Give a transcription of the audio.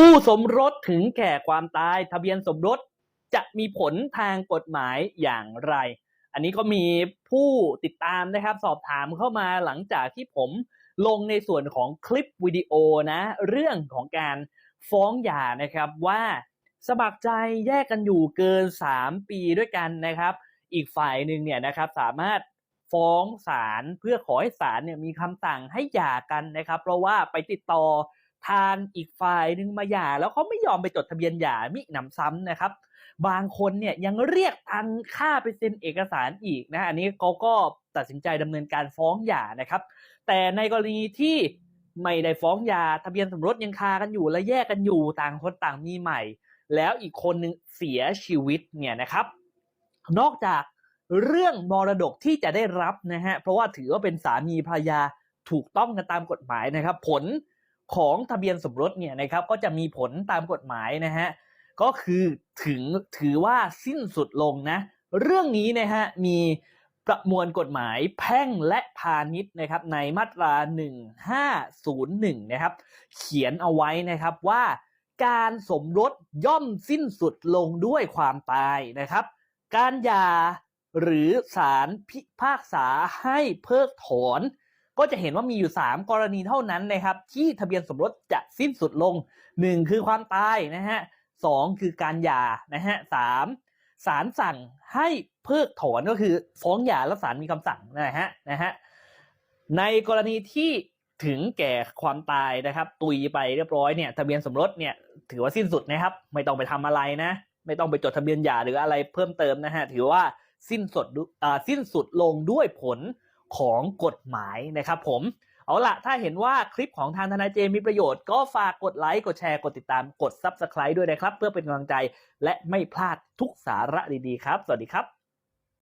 คู่สมรสถึงแก่ความตาย ทะเบียนสมรสจะมีผลทางกฎหมายอย่างไร อันนี้ก็มีผู้ติดตามนะครับ สอบถามเข้ามาหลังจากที่ผมลงในส่วนของคลิปวิดีโอนะ เรื่องของการฟ้องหย่านะครับว่าสมัครใจแยกกันอยู่เกิน 3 ปีด้วยกันนะครับ อีกฝ่ายหนึ่งเนี่ยนะครับสามารถฟ้องศาลเพื่อขอให้ศาลเนี่ยมีคำสั่งให้หย่ากันนะครับ เพราะว่าไปติดต่อ ทางอีกฝ่ายหนึ่งมาหย่า แล้วเขาไม่ยอมไปจดทะเบียนหย่ามิหนำซ้ำนะครับ บางคนเนี่ยยังเรียกตังค่าไปเซ็นเอกสารอีกนะอันนี้เขาก็ตัดสินใจดำเนินการฟ้องหย่านะครับ แต่ในกรณีที่ไม่ได้ฟ้องหย่าทะเบียนสมรสยังคากันอยู่และแยกกันอยู่ต่างคนต่างมีใหม่ แล้วอีกคนหนึ่งเสียชีวิตเนี่ยนะครับ นอกจากเรื่องมรดกที่จะได้รับนะฮะเพราะว่าถือว่าเป็นสามีภรรยาถูกต้องกันตามกฎหมายนะครับ ผล ของทะเบียนสมรสเนี่ยนะครับก็จะมีผลตามกฎหมายนะฮะก็คือถึงถือว่าสิ้นสุดลงนะเรื่องนี้นะฮะมีประมวลกฎหมายแพ่งและพาณิชย์นะครับในมาตรา 1501 นะครับ เขียนเอาไว้นะครับว่าการสมรสย่อมสิ้นสุดลงด้วยความตายนะครับ การหย่าหรือศาลพิพากษาให้เพิกถอน ก็จะเห็นว่ามีอยู่ 3 กรณีเท่านั้นนะครับ ที่ทะเบียนสมรสจะสิ้นสุดลง 1 คือความตายนะฮะสองคือการหย่านะฮะสามศาลสั่งให้เพิกถอนก็คือฟ้องหย่าแล้วศาลมีคำสั่งนะฮะนะฮะในกรณีที่ถึงแก่ความตายนะครับ ตุยไปเรียบร้อยเนี่ยทะเบียนสมรสเนี่ยถือว่าสิ้นสุดนะครับ ไม่ต้องไปทำอะไรนะ ไม่ต้องไปจดทะเบียนหย่าหรืออะไรเพิ่มเติมนะฮะถือว่าสิ้นสุดอ่าสิ้นสุดลงด้วยผล ของกฎหมายนะครับผมเอาละถ้าเห็นว่าคลิปของทางทนายเจมมีประโยชน์ ก็ฝากกดไลค์ กดแชร์ กดติดตาม กด Subscribe ด้วยนะครับ เพื่อเป็นกำลังใจและไม่พลาดทุกสาระดีๆครับ สวัสดีครับ